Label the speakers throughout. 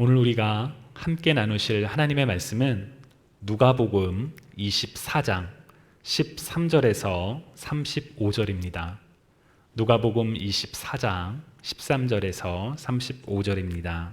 Speaker 1: 오늘 우리가 함께 나누실 하나님의 말씀은 누가복음 24장 13절에서 35절입니다. 누가복음 24장 13절에서 35절입니다.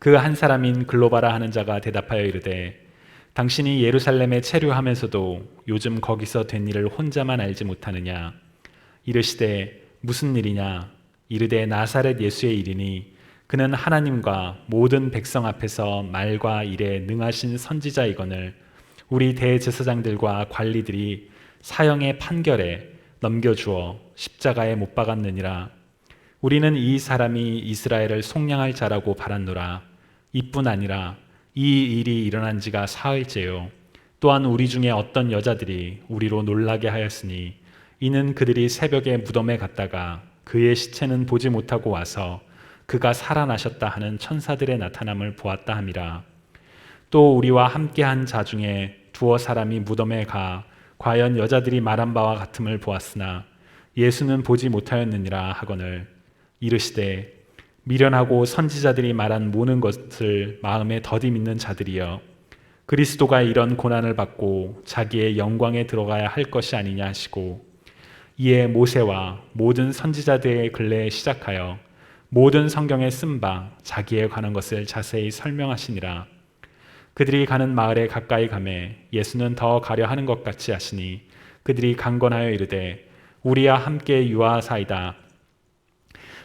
Speaker 1: 그 한 사람인 글로바라 하는 자가 대답하여 이르되 당신이 예루살렘에 체류하면서도 요즘 거기서 된 일을 혼자만 알지 못하느냐? 이르시되 무슨 일이냐? 이르되 나사렛 예수의 일이니 그는 하나님과 모든 백성 앞에서 말과 일에 능하신 선지자이거늘 우리 대제사장들과 관리들이 사형의 판결에 넘겨주어 십자가에 못 박았느니라. 우리는 이 사람이 이스라엘을 속량할 자라고 바랐노라 이뿐 아니라 이 일이 일어난 지가 사흘째요. 또한 우리 중에 어떤 여자들이 우리로 놀라게 하였으니 이는 그들이 새벽에 무덤에 갔다가 그의 시체는 보지 못하고 와서 그가 살아나셨다 하는 천사들의 나타남을 보았다 함이라. 또 우리와 함께한 자 중에 두어 사람이 무덤에 가 과연 여자들이 말한 바와 같음을 보았으나 예수는 보지 못하였느니라 하거늘 이르시되 미련하고 선지자들이 말한 모든 것을 마음에 더디 믿는 자들이여 그리스도가 이런 고난을 받고 자기의 영광에 들어가야 할 것이 아니냐 하시고 이에 모세와 모든 선지자들의 근래에 시작하여 모든 성경에 쓴 바 자기에 관한 것을 자세히 설명하시니라. 그들이 가는 마을에 가까이 가매 예수는 더 가려 하는 것 같이 하시니 그들이 강건하여 이르되 우리와 함께 유하사이다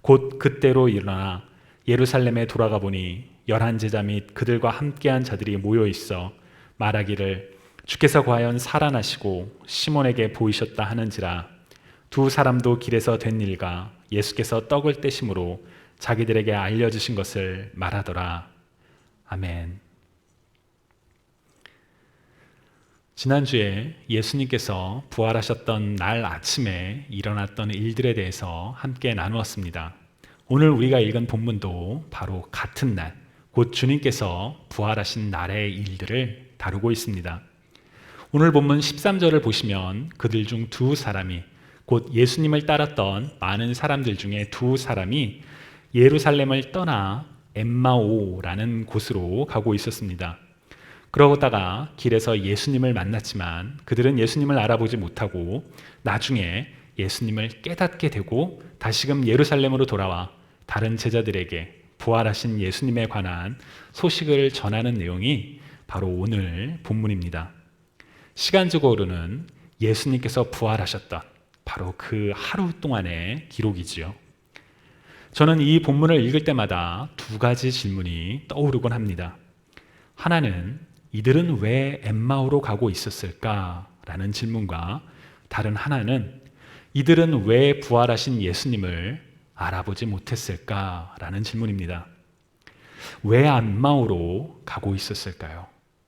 Speaker 1: 곧 그때로 일어나 예루살렘에 돌아가 보니 열한 제자 및 그들과 함께한 자들이 모여 있어 말하기를 주께서 과연 살아나시고 시몬에게 보이셨다 하는지라 두 사람도 길에서 된 일과 예수께서 떡을 떼심으로 자기들에게 알려주신 것을 말하더라. 아멘. 지난주에 예수님께서 부활하셨던 날 아침에 일어났던 일들에 대해서 함께 나누었습니다. 오늘 우리가 읽은 본문도 바로 같은 날, 곧 주님께서 부활하신 날의 일들을 다루고 있습니다. 오늘 본문 13절을 보시면 그들 중 두 사람이 곧 예수님을 따랐던 많은 사람들 중에 두 사람이 예루살렘을 떠나 엠마오라는 곳으로 가고 있었습니다. 그러다가 길에서 예수님을 만났지만 그들은 예수님을 알아보지 못하고 나중에 예수님을 깨닫게 되고 다시금 예루살렘으로 돌아와 다른 제자들에게 부활하신 예수님에 관한 소식을 전하는 내용이 바로 오늘 본문입니다. 시간적으로는 예수님께서 부활하셨던 바로 그 하루 동안의 기록이지요. 저는 이 본문을 읽을 때마다 두 가지 질문이 떠오르곤 합니다. 하나는 이들은 왜 엠마오로 가고 있었을까라는 질문과 다른 하나는 이들은 왜 부활하신 예수님을 알아보지 못했을까라는 질문입니다. 왜 엠마오로 가고 있었을까요?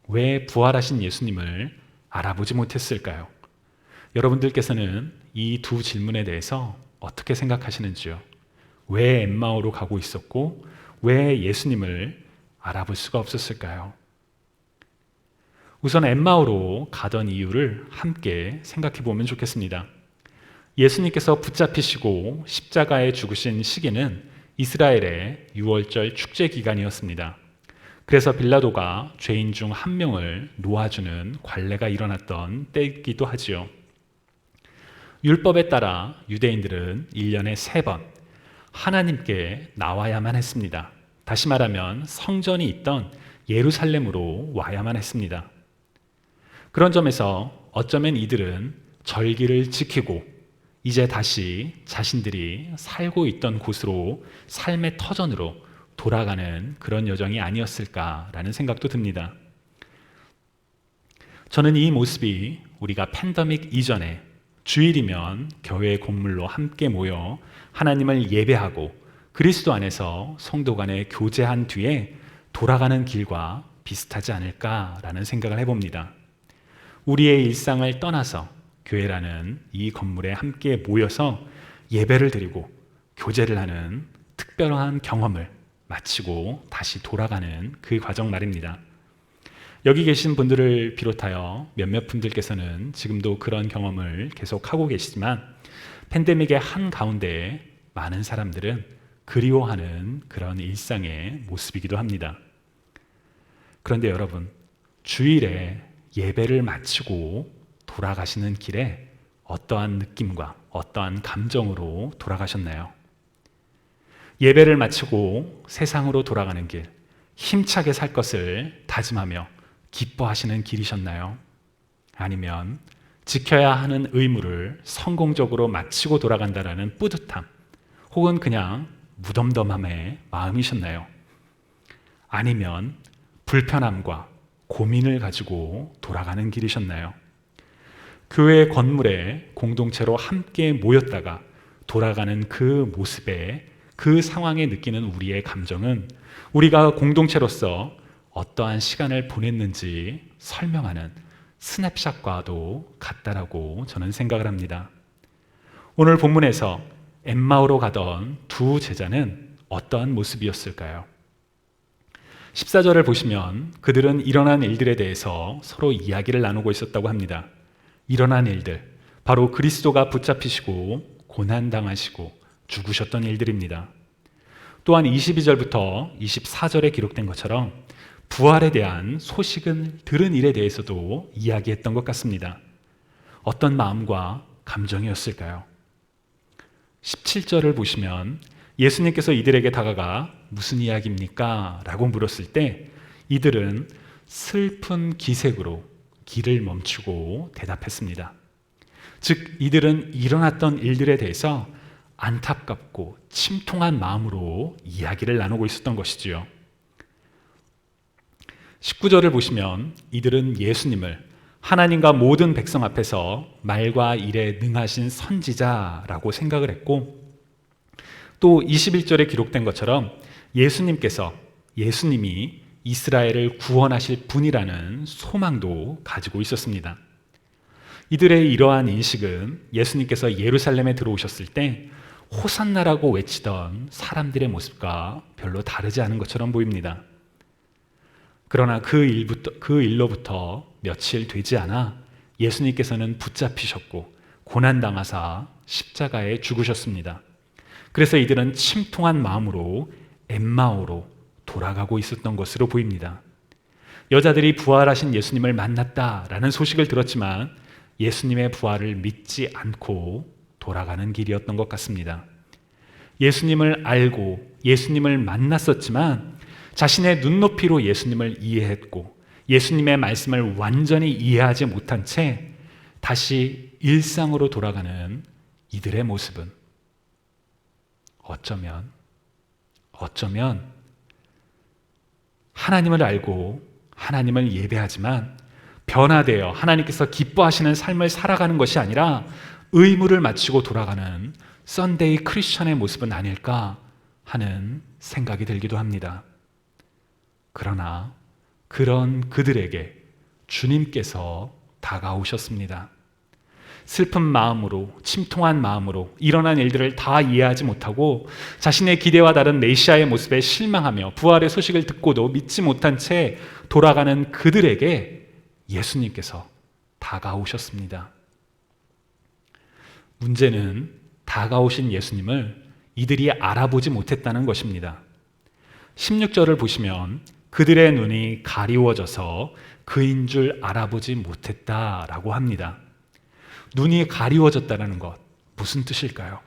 Speaker 1: 왜 부활하신 예수님을 알아보지 못했을까요? 여러분들께서는 이 두 질문에 대해서 어떻게 생각하시는지요? 왜 엠마오로 가고 있었고 왜 예수님을 알아볼 수가 없었을까요? 우선 엠마오로 가던 이유를 함께 생각해 보면 좋겠습니다. 예수님께서 붙잡히시고 십자가에 죽으신 시기는 이스라엘의 6월절 축제 기간이었습니다. 그래서 빌라도가 죄인 중 한 명을 놓아주는 관례가 일어났던 때이기도 하지요. 율법에 따라 유대인들은 1년에 세번 하나님께 나와야만 했습니다. 다시 말하면 성전이 있던 예루살렘으로 와야만 했습니다. 그런 점에서 어쩌면 이들은 절기를 지키고 이제 다시 자신들이 살고 있던 곳으로 삶의 터전으로 돌아가는 그런 여정이 아니었을까라는 생각도 듭니다. 저는 이 모습이 우리가 팬데믹 이전에 주일이면 교회 건물로 함께 모여 하나님을 예배하고 그리스도 안에서 성도 간에 교제한 뒤에 돌아가는 길과 비슷하지 않을까라는 생각을 해봅니다. 우리의 일상을 떠나서 교회라는 이 건물에 함께 모여서 예배를 드리고 교제를 하는 특별한 경험을 마치고 다시 돌아가는 그 과정 말입니다. 여기 계신 분들을 비롯하여 몇몇 분들께서는 지금도 그런 경험을 계속 하고 계시지만 팬데믹의 한 가운데 많은 사람들은 그리워하는 그런 일상의 모습이기도 합니다. 그런데 여러분, 주일에 예배를 마치고 돌아가시는 길에 어떠한 느낌과 어떠한 감정으로 돌아가셨나요? 예배를 마치고 세상으로 돌아가는 길, 힘차게 살 것을 다짐하며 기뻐하시는 길이셨나요? 아니면 지켜야 하는 의무를 성공적으로 마치고 돌아간다라는 뿌듯함, 혹은 그냥 무덤덤함의 마음이셨나요? 아니면 불편함과 고민을 가지고 돌아가는 길이셨나요? 교회 건물에 공동체로 함께 모였다가 돌아가는 그 모습에 그 상황에 느끼는 우리의 감정은 우리가 공동체로서 어떠한 시간을 보냈는지 설명하는 스냅샷과도 같다라고 저는 생각을 합니다. 오늘 본문에서 엠마오로 가던 두 제자는 어떠한 모습이었을까요? 14절을 보시면 그들은 일어난 일들에 대해서 서로 이야기를 나누고 있었다고 합니다. 일어난 일들, 바로 그리스도가 붙잡히시고 고난당하시고 죽으셨던 일들입니다. 또한 22절부터 24절에 기록된 것처럼 부활에 대한 소식을 들은 일에 대해서도 이야기했던 것 같습니다. 어떤 마음과 감정이었을까요? 17절을 보시면 예수님께서 이들에게 다가가 무슨 이야기입니까? 라고 물었을 때 이들은 슬픈 기색으로 길을 멈추고 대답했습니다. 즉, 이들은 일어났던 일들에 대해서 안타깝고 침통한 마음으로 이야기를 나누고 있었던 것이지요. 19절을 보시면 이들은 예수님을 하나님과 모든 백성 앞에서 말과 일에 능하신 선지자라고 생각을 했고 또 21절에 기록된 것처럼 예수님께서 예수님이 이스라엘을 구원하실 분이라는 소망도 가지고 있었습니다. 이들의 이러한 인식은 예수님께서 예루살렘에 들어오셨을 때 호산나라고 외치던 사람들의 모습과 별로 다르지 않은 것처럼 보입니다. 그러나 그 일부터 그 일로부터 며칠 되지 않아 예수님께서는 붙잡히셨고 고난 당하사 십자가에 죽으셨습니다. 그래서 이들은 침통한 마음으로 엠마오로 돌아가고 있었던 것으로 보입니다. 여자들이 부활하신 예수님을 만났다라는 소식을 들었지만 예수님의 부활을 믿지 않고 돌아가는 길이었던 것 같습니다. 예수님을 알고 예수님을 만났었지만 자신의 눈높이로 예수님을 이해했고 예수님의 말씀을 완전히 이해하지 못한 채 다시 일상으로 돌아가는 이들의 모습은 어쩌면 어쩌면 하나님을 알고 하나님을 예배하지만 변화되어 하나님께서 기뻐하시는 삶을 살아가는 것이 아니라 의무를 마치고 돌아가는 썬데이 크리스천의 모습은 아닐까 하는 생각이 들기도 합니다. 그러나 그런 그들에게 주님께서 다가오셨습니다. 슬픈 마음으로, 침통한 마음으로 일어난 일들을 다 이해하지 못하고 자신의 기대와 다른 메시아의 모습에 실망하며 부활의 소식을 듣고도 믿지 못한 채 돌아가는 그들에게 예수님께서 다가오셨습니다. 문제는 다가오신 예수님을 이들이 알아보지 못했다는 것입니다. 16절을 보시면 그들의 눈이 가리워져서 그인 줄 알아보지 못했다라고 합니다. 눈이 가리워졌다는 것 무슨 뜻일까요?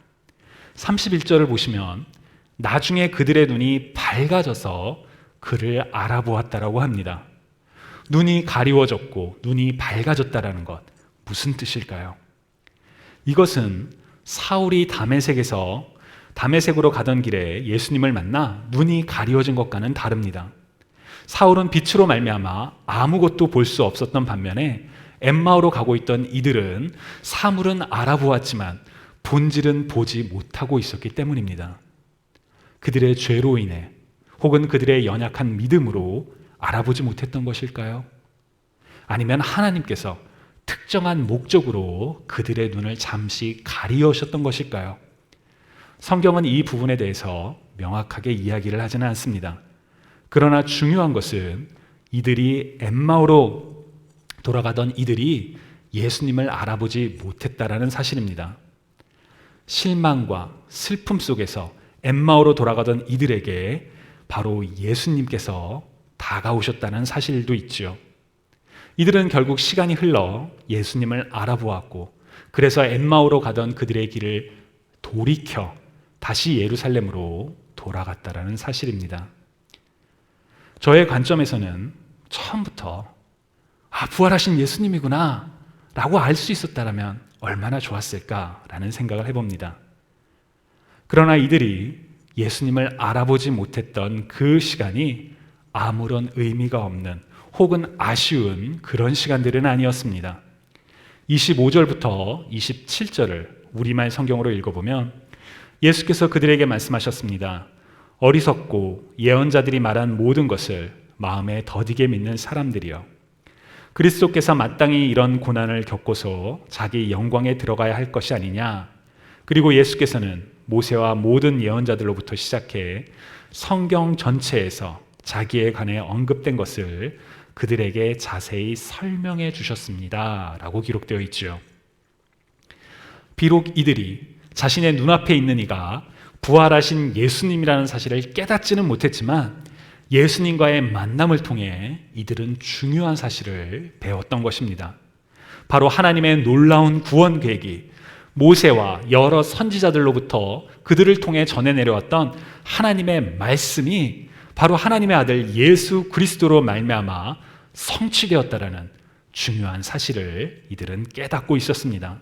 Speaker 1: 31절을 보시면 나중에 그들의 눈이 밝아져서 그를 알아보았다라고 합니다. 눈이 가리워졌고 눈이 밝아졌다라는 것 무슨 뜻일까요? 이것은 사울이 담에색에서 담에색으로 가던 길에 예수님을 만나 눈이 가리워진 것과는 다릅니다. 사울은 빛으로 말미암아 아무것도 볼 수 없었던 반면에 엠마오로 가고 있던 이들은 사물은 알아보았지만 본질은 보지 못하고 있었기 때문입니다. 그들의 죄로 인해 혹은 그들의 연약한 믿음으로 알아보지 못했던 것일까요? 아니면 하나님께서 특정한 목적으로 그들의 눈을 잠시 가리우셨던 것일까요? 성경은 이 부분에 대해서 명확하게 이야기를 하지는 않습니다. 그러나 중요한 것은 이들이 엠마오로 돌아가던 이들이 예수님을 알아보지 못했다라는 사실입니다. 실망과 슬픔 속에서 엠마오로 돌아가던 이들에게 바로 예수님께서 다가오셨다는 사실도 있죠. 이들은 결국 시간이 흘러 예수님을 알아보았고 그래서 엠마오로 가던 그들의 길을 돌이켜 다시 예루살렘으로 돌아갔다라는 사실입니다. 저의 관점에서는 처음부터 아, 부활하신 예수님이구나 라고 알 수 있었다면 얼마나 좋았을까라는 생각을 해봅니다. 그러나 이들이 예수님을 알아보지 못했던 그 시간이 아무런 의미가 없는 혹은 아쉬운 그런 시간들은 아니었습니다. 25절부터 27절을 우리말 성경으로 읽어보면 예수께서 그들에게 말씀하셨습니다. 어리석고 예언자들이 말한 모든 것을 마음에 더디게 믿는 사람들이여. 그리스도께서 마땅히 이런 고난을 겪고서 자기 영광에 들어가야 할 것이 아니냐. 그리고 예수께서는 모세와 모든 예언자들로부터 시작해 성경 전체에서 자기에 관해 언급된 것을 그들에게 자세히 설명해 주셨습니다. 라고 기록되어 있죠. 비록 이들이 자신의 눈앞에 있는 이가 부활하신 예수님이라는 사실을 깨닫지는 못했지만 예수님과의 만남을 통해 이들은 중요한 사실을 배웠던 것입니다. 바로 하나님의 놀라운 구원 계획이 모세와 여러 선지자들로부터 그들을 통해 전해 내려왔던 하나님의 말씀이 바로 하나님의 아들 예수 그리스도로 말미암아 성취되었다라는 중요한 사실을 이들은 깨닫고 있었습니다.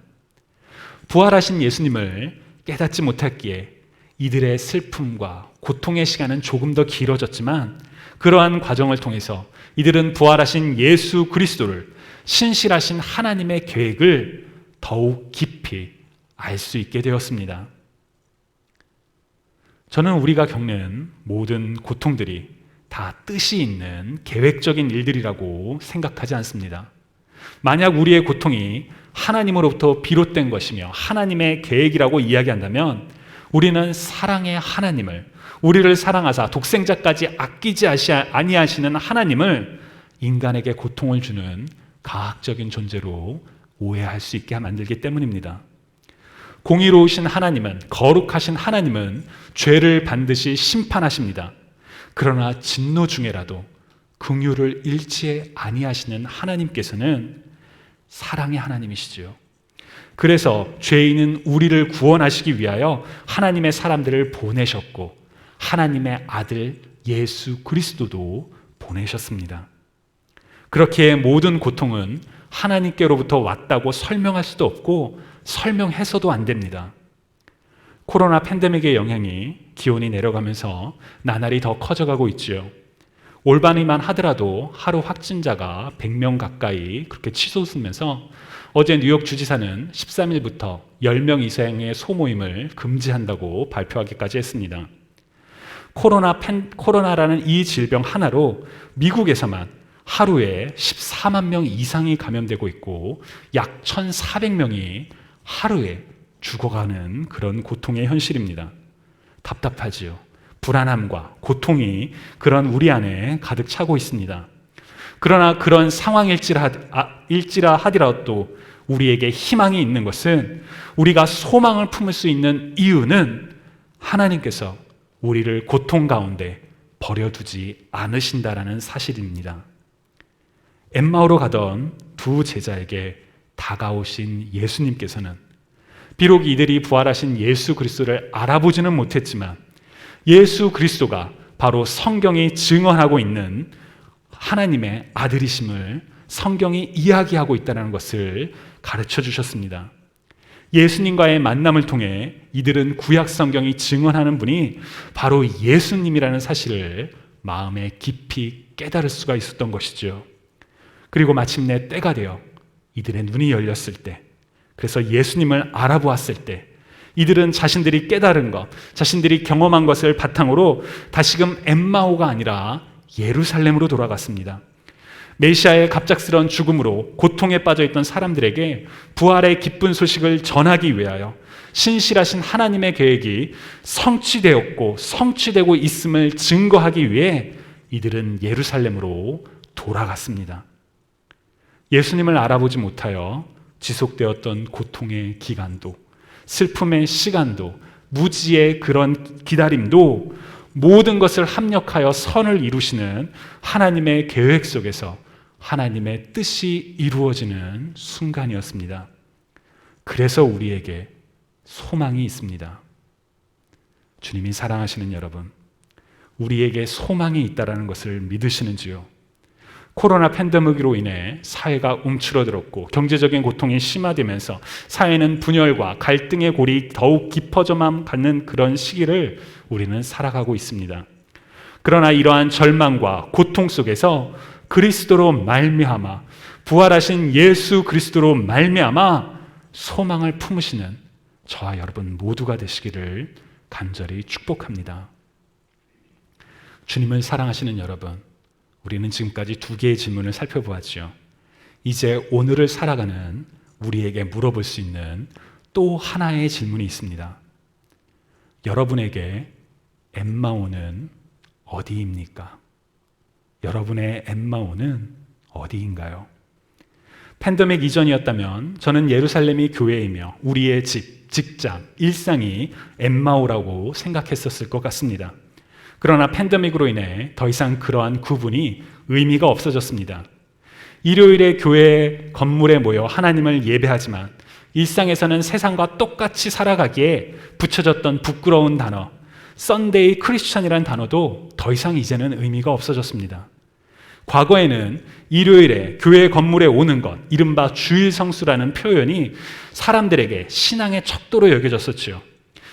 Speaker 1: 부활하신 예수님을 깨닫지 못했기에 이들의 슬픔과 고통의 시간은 조금 더 길어졌지만 그러한 과정을 통해서 이들은 부활하신 예수 그리스도를 신실하신 하나님의 계획을 더욱 깊이 알 수 있게 되었습니다. 저는 우리가 겪는 모든 고통들이 다 뜻이 있는 계획적인 일들이라고 생각하지 않습니다. 만약 우리의 고통이 하나님으로부터 비롯된 것이며 하나님의 계획이라고 이야기한다면 우리는 사랑의 하나님을 우리를 사랑하사 독생자까지 아끼지 아니하시는 하나님을 인간에게 고통을 주는 가학적인 존재로 오해할 수 있게 만들기 때문입니다. 공의로우신 하나님은 거룩하신 하나님은 죄를 반드시 심판하십니다. 그러나 진노 중에라도 긍휼을 잃지 아니하시는 하나님께서는 사랑의 하나님이시지요. 그래서 죄인은 우리를 구원하시기 위하여 하나님의 사람들을 보내셨고 하나님의 아들 예수 그리스도도 보내셨습니다. 그렇게 모든 고통은 하나님께로부터 왔다고 설명할 수도 없고 설명해서도 안 됩니다. 코로나 팬데믹의 영향이 기온이 내려가면서 나날이 더 커져가고 있지요. 올바니만 하더라도 하루 확진자가 100명 가까이 그렇게 치솟으면서 어제 뉴욕 주지사는 13일부터 10명 이상의 소모임을 금지한다고 발표하기까지 했습니다. 코로나 팬, 코로나라는 이 질병 하나로 미국에서만 하루에 14만 명 이상이 감염되고 있고 약 1,400명이 하루에 죽어가는 그런 고통의 현실입니다. 답답하지요. 불안함과 고통이 그런 우리 안에 가득 차고 있습니다. 그러나 그런 상황일지라 일지라 하더라도 우리에게 희망이 있는 것은 우리가 소망을 품을 수 있는 이유는 하나님께서 우리를 고통 가운데 버려두지 않으신다라는 사실입니다. 엠마오로 가던 두 제자에게 다가오신 예수님께서는 비록 이들이 부활하신 예수 그리스도를 알아보지는 못했지만 예수 그리스도가 바로 성경이 증언하고 있는 하나님의 아들이심을 성경이 이야기하고 있다는 것을 가르쳐 주셨습니다. 예수님과의 만남을 통해 이들은 구약 성경이 증언하는 분이 바로 예수님이라는 사실을 마음에 깊이 깨달을 수가 있었던 것이죠. 그리고 마침내 때가 되어 이들의 눈이 열렸을 때, 그래서 예수님을 알아보았을 때, 이들은 자신들이 깨달은 것, 자신들이 경험한 것을 바탕으로 다시금 엠마오가 아니라 예루살렘으로 돌아갔습니다. 메시아의 갑작스러운 죽음으로 고통에 빠져 있던 사람들에게 부활의 기쁜 소식을 전하기 위하여 신실하신 하나님의 계획이 성취되었고 성취되고 있음을 증거하기 위해 이들은 예루살렘으로 돌아갔습니다. 예수님을 알아보지 못하여 지속되었던 고통의 기간도 슬픔의 시간도 무지의 그런 기다림도 모든 것을 합력하여 선을 이루시는 하나님의 계획 속에서 하나님의 뜻이 이루어지는 순간이었습니다. 그래서 우리에게 소망이 있습니다. 주님이 사랑하시는 여러분, 우리에게 소망이 있다라는 것을 믿으시는지요? 코로나 팬데믹으로 인해 사회가 움츠러들었고 경제적인 고통이 심화되면서 사회는 분열과 갈등의 골이 더욱 깊어져만 갖는 그런 시기를 우리는 살아가고 있습니다. 그러나 이러한 절망과 고통 속에서 그리스도로 말미암아 부활하신 예수 그리스도로 말미암아 소망을 품으시는 저와 여러분 모두가 되시기를 간절히 축복합니다. 주님을 사랑하시는 여러분, 우리는 지금까지 두 개의 질문을 살펴보았죠. 이제 오늘을 살아가는 우리에게 물어볼 수 있는 또 하나의 질문이 있습니다. 여러분에게 엠마오는 어디입니까? 여러분의 엠마오는 어디인가요? 팬데믹 이전이었다면 저는 예루살렘이 교회이며 우리의 집, 직장, 일상이 엠마오라고 생각했었을 것 같습니다. 그러나 팬데믹으로 인해 더 이상 그러한 구분이 의미가 없어졌습니다. 일요일에 교회 건물에 모여 하나님을 예배하지만 일상에서는 세상과 똑같이 살아가기에 붙여졌던 부끄러운 단어, 썬데이 크리스천이라는 단어도 더 이상 이제는 의미가 없어졌습니다. 과거에는 일요일에 교회 건물에 오는 것, 이른바 주일 성수라는 표현이 사람들에게 신앙의 척도로 여겨졌었지요.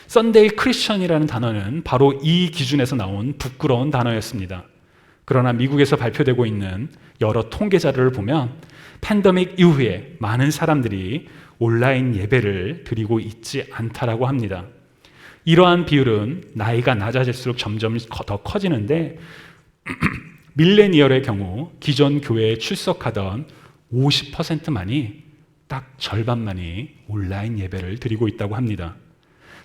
Speaker 1: 썬데이 크리스천이라는 단어는 바로 이 기준에서 나온 부끄러운 단어였습니다. 그러나 미국에서 발표되고 있는 여러 통계 자료를 보면 팬데믹 이후에 많은 사람들이 온라인 예배를 드리고 있지 않다라고 합니다. 이러한 비율은 나이가 낮아질수록 점점 더 커지는데 밀레니얼의 경우 기존 교회에 출석하던 50%만이 딱 절반만이 온라인 예배를 드리고 있다고 합니다.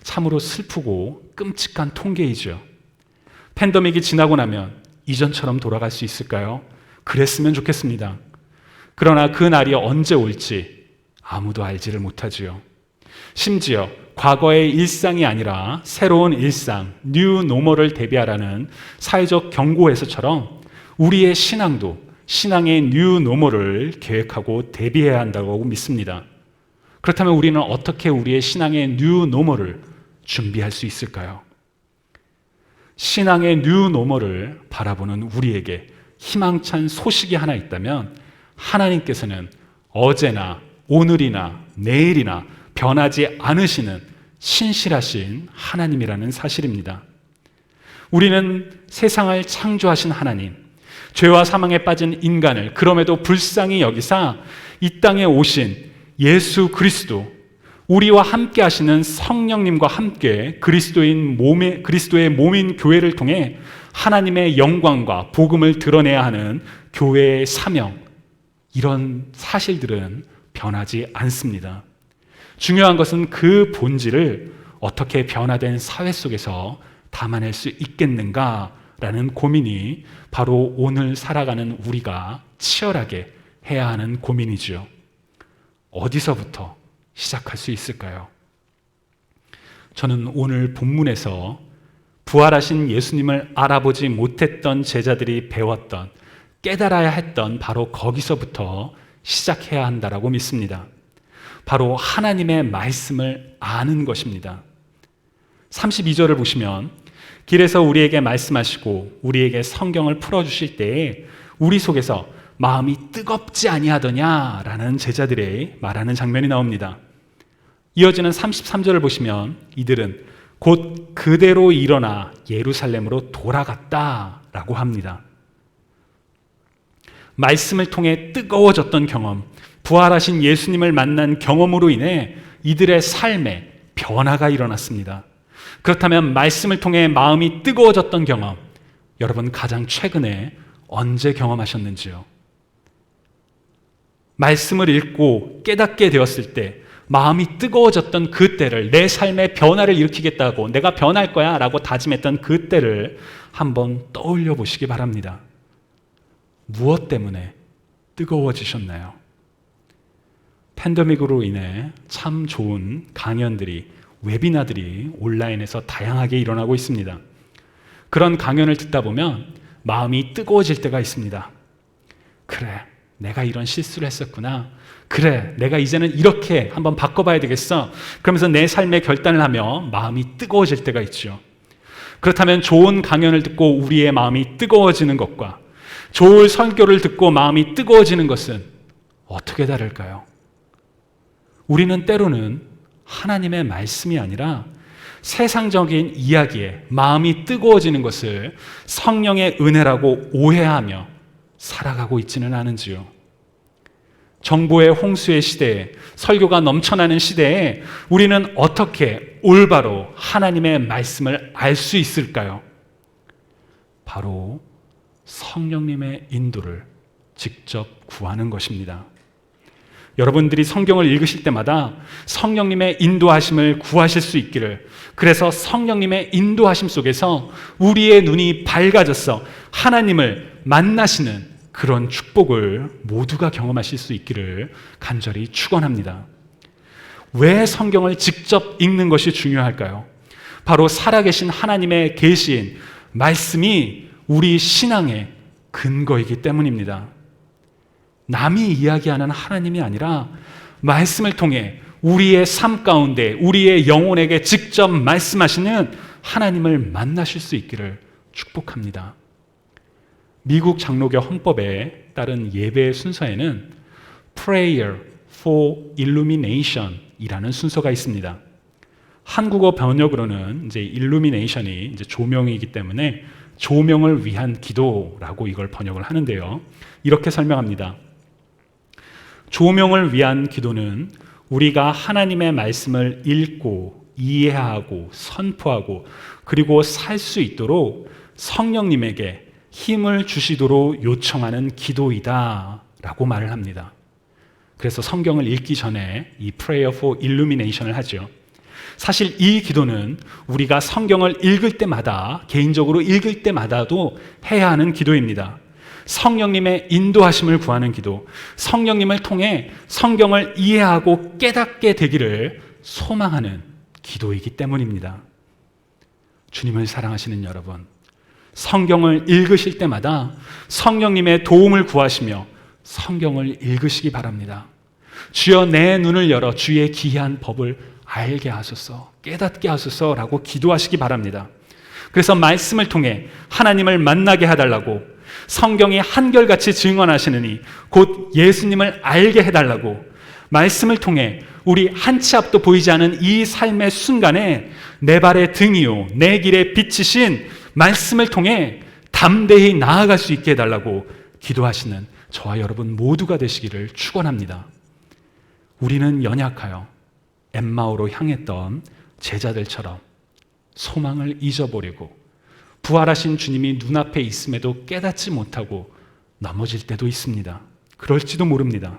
Speaker 1: 참으로 슬프고 끔찍한 통계이죠. 팬데믹이 지나고 나면 이전처럼 돌아갈 수 있을까요? 그랬으면 좋겠습니다. 그러나 그 날이 언제 올지 아무도 알지를 못하지요. 심지어 과거의 일상이 아니라 새로운 일상, 뉴 노멀을 대비하라는 사회적 경고에서처럼 우리의 신앙도 신앙의 뉴 노멀을 계획하고 대비해야 한다고 믿습니다. 그렇다면 우리는 어떻게 우리의 신앙의 뉴 노멀을 준비할 수 있을까요? 신앙의 뉴 노멀을 바라보는 우리에게 희망찬 소식이 하나 있다면 하나님께서는 어제나 오늘이나 내일이나 변하지 않으시는 신실하신 하나님이라는 사실입니다. 우리는 세상을 창조하신 하나님, 죄와 사망에 빠진 인간을 그럼에도 불쌍히 여기사 이 땅에 오신 예수 그리스도, 우리와 함께 하시는 성령님과 함께 그리스도인 몸의 그리스도의 몸인 교회를 통해 하나님의 영광과 복음을 드러내야 하는 교회의 사명 이런 사실들은 변하지 않습니다. 중요한 것은 그 본질을 어떻게 변화된 사회 속에서 담아낼 수 있겠는가라는 고민이 바로 오늘 살아가는 우리가 치열하게 해야 하는 고민이지요. 어디서부터 시작할 수 있을까요? 저는 오늘 본문에서 부활하신 예수님을 알아보지 못했던 제자들이 배웠던 깨달아야 했던 바로 거기서부터 시작해야 한다라고 믿습니다. 바로 하나님의 말씀을 아는 것입니다. 32절을 보시면 길에서 우리에게 말씀하시고 우리에게 성경을 풀어 주실 때에 우리 속에서 마음이 뜨겁지 아니하더냐라는 제자들의 말하는 장면이 나옵니다. 이어지는 33절을 보시면 이들은 곧 그대로 일어나 예루살렘으로 돌아갔다라고 합니다. 말씀을 통해 뜨거워졌던 경험, 부활하신 예수님을 만난 경험으로 인해 이들의 삶에 변화가 일어났습니다. 그렇다면 말씀을 통해 마음이 뜨거워졌던 경험, 여러분 가장 최근에 언제 경험하셨는지요? 말씀을 읽고 깨닫게 되었을 때 마음이 뜨거워졌던 그때를 내 삶의 변화를 일으키겠다고 내가 변할 거야 라고 다짐했던 그때를 한번 떠올려 보시기 바랍니다. 무엇 때문에 뜨거워지셨나요? 팬데믹으로 인해 참 좋은 강연들이 웨비나들이 온라인에서 다양하게 일어나고 있습니다. 그런 강연을 듣다 보면 마음이 뜨거워질 때가 있습니다. 그래, 내가 이런 실수를 했었구나. 그래, 내가 이제는 이렇게 한번 바꿔봐야 되겠어. 그러면서 내 삶의 결단을 하며 마음이 뜨거워질 때가 있죠. 그렇다면 좋은 강연을 듣고 우리의 마음이 뜨거워지는 것과 좋은 설교를 듣고 마음이 뜨거워지는 것은 어떻게 다를까요? 우리는 때로는 하나님의 말씀이 아니라 세상적인 이야기에 마음이 뜨거워지는 것을 성령의 은혜라고 오해하며 살아가고 있지는 않은지요. 정보의 홍수의 시대에 설교가 넘쳐나는 시대에 우리는 어떻게 올바로 하나님의 말씀을 알 수 있을까요? 바로 성령님의 인도를 직접 구하는 것입니다. 여러분들이 성경을 읽으실 때마다 성령님의 인도하심을 구하실 수 있기를 그래서 성령님의 인도하심 속에서 우리의 눈이 밝아져서 하나님을 만나시는 그런 축복을 모두가 경험하실 수 있기를 간절히 축원합니다. 왜 성경을 직접 읽는 것이 중요할까요? 바로 살아계신 하나님의 계시인 말씀이 우리 신앙의 근거이기 때문입니다. 남이 이야기하는 하나님이 아니라 말씀을 통해 우리의 삶 가운데 우리의 영혼에게 직접 말씀하시는 하나님을 만나실 수 있기를 축복합니다. 미국 장로교 헌법에 따른 예배 순서에는 Prayer for Illumination 이라는 순서가 있습니다. 한국어 번역으로는 이제 illumination이 이제 조명이기 때문에 조명을 위한 기도라고 이걸 번역을 하는데요. 이렇게 설명합니다. 조명을 위한 기도는 우리가 하나님의 말씀을 읽고 이해하고 선포하고 그리고 살 수 있도록 성령님에게 힘을 주시도록 요청하는 기도이다 라고 말을 합니다. 그래서 성경을 읽기 전에 이 prayer for illumination을 하죠. 사실 이 기도는 우리가 성경을 읽을 때마다 개인적으로 읽을 때마다도 해야 하는 기도입니다. 성령님의 인도하심을 구하는 기도, 성령님을 통해 성경을 이해하고 깨닫게 되기를 소망하는 기도이기 때문입니다. 주님을 사랑하시는 여러분, 성경을 읽으실 때마다 성령님의 도움을 구하시며 성경을 읽으시기 바랍니다. 주여 내 눈을 열어 주의 기이한 법을 알게 하소서, 깨닫게 하소서라고 기도하시기 바랍니다. 그래서 말씀을 통해 하나님을 만나게 해달라고 성경이 한결같이 증언하시느니 곧 예수님을 알게 해달라고 말씀을 통해 우리 한 치 앞도 보이지 않은 이 삶의 순간에 내 발의 등이요 내 길에 비치신 말씀을 통해 담대히 나아갈 수 있게 해달라고 기도하시는 저와 여러분 모두가 되시기를 축원합니다. 우리는 연약하여 엠마오로 향했던 제자들처럼 소망을 잊어버리고 부활하신 주님이 눈앞에 있음에도 깨닫지 못하고 넘어질 때도 있습니다. 그럴지도 모릅니다.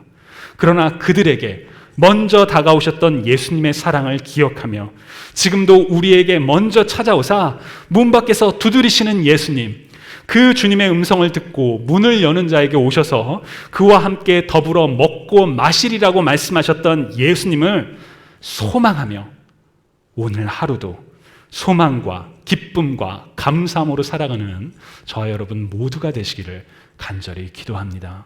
Speaker 1: 그러나 그들에게 먼저 다가오셨던 예수님의 사랑을 기억하며 지금도 우리에게 먼저 찾아오사 문 밖에서 두드리시는 예수님, 그 주님의 음성을 듣고 문을 여는 자에게 오셔서 그와 함께 더불어 먹고 마시리라고 말씀하셨던 예수님을 소망하며 오늘 하루도 소망과 기쁨과 감사함으로 살아가는 저와 여러분 모두가 되시기를 간절히 기도합니다.